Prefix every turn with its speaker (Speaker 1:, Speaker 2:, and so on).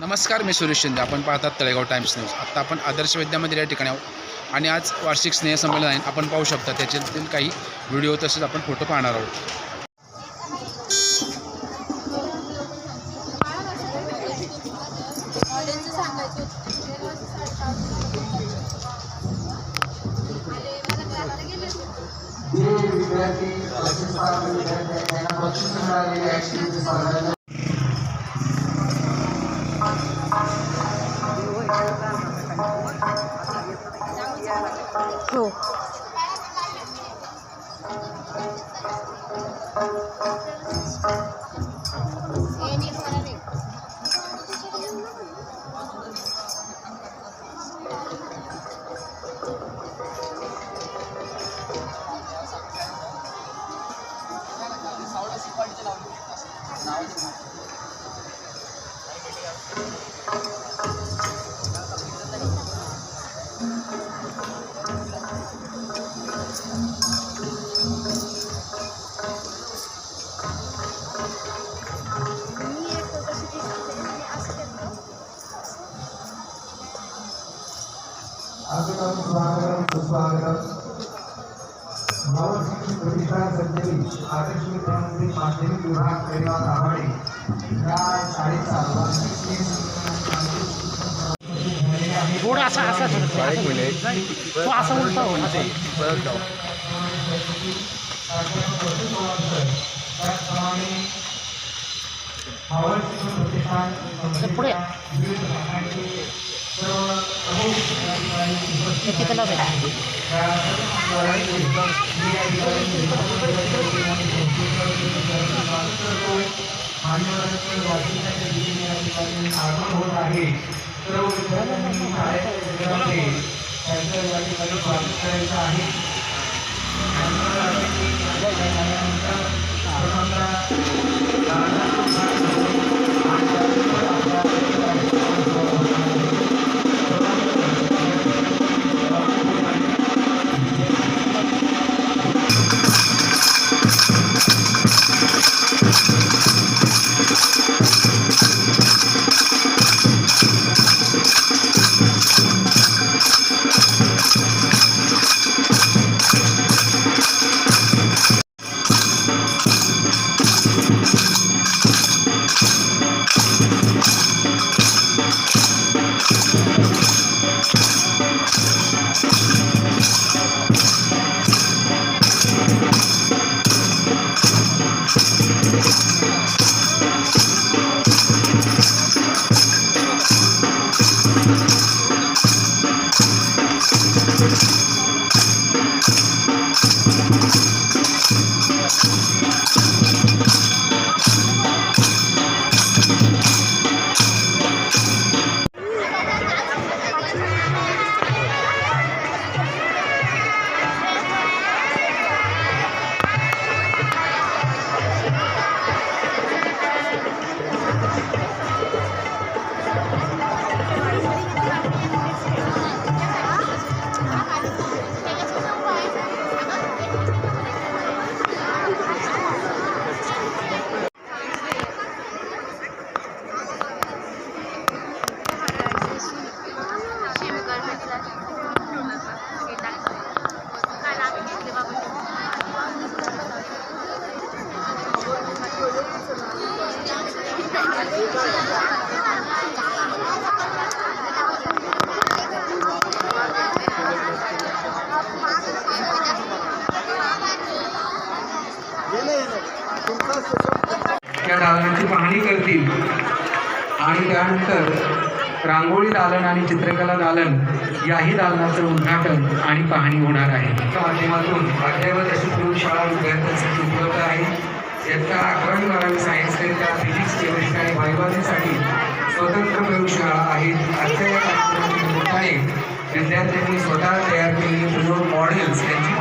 Speaker 1: नमस्कार मी सुरेश शिंदे. आपण पाहतात तळेगाव टाइम्स न्यूज. आत्ता आपण आदर्श विद्यामंदिर या ठिकाणी आहोत. आणि आज वार्षिक स्नेहसंमेलन आहे. आपण पाहू शकता त्याच्यातील काही व्हिडिओ तसेच आपण फोटो पाहणार आहोत.
Speaker 2: विद्यार्थी 哦.
Speaker 3: आगतम
Speaker 2: स्वागतम सुस्वागतम नवशिक्षण प्रतिष्ठान संचलित आदर्श विद्यामंदिर माध्यमिक विभाग परिवार आघाडी या शाळेचा वार्षिक
Speaker 4: असा असा तो उलटा हो पुढे.
Speaker 2: विविध भागांचे आगमन होत आहे सर्व विद्यार्थ्यांनी शाळेच्या विद्यार्थी या ठिकाणी करायचं आहे. Thank you.
Speaker 5: त्या दालनाची पाहणी करतील. आणि त्यानंतर रांगोळी दालन आणि चित्रकला दालन याही दालनाचं उद्घाटन आणि पाहणी होणार आहे. माध्यमातून अद्ययावत अशी प्रयोगशाळा विद्यार्थ्यांसाठी उपलब्ध आहे. इयत्ता अकरावी बारावी सायन्स करिता फिजिक्स केमिस्ट्री आणि बायोलॉजीसाठी स्वतंत्र प्रयोगशाळा आहेत. आजच्या या कार्यक्रमाच्या निमित्ताने विद्यार्थ्यांनी स्वतः तयार केलेले प्रयोग मॉडेल्स यांची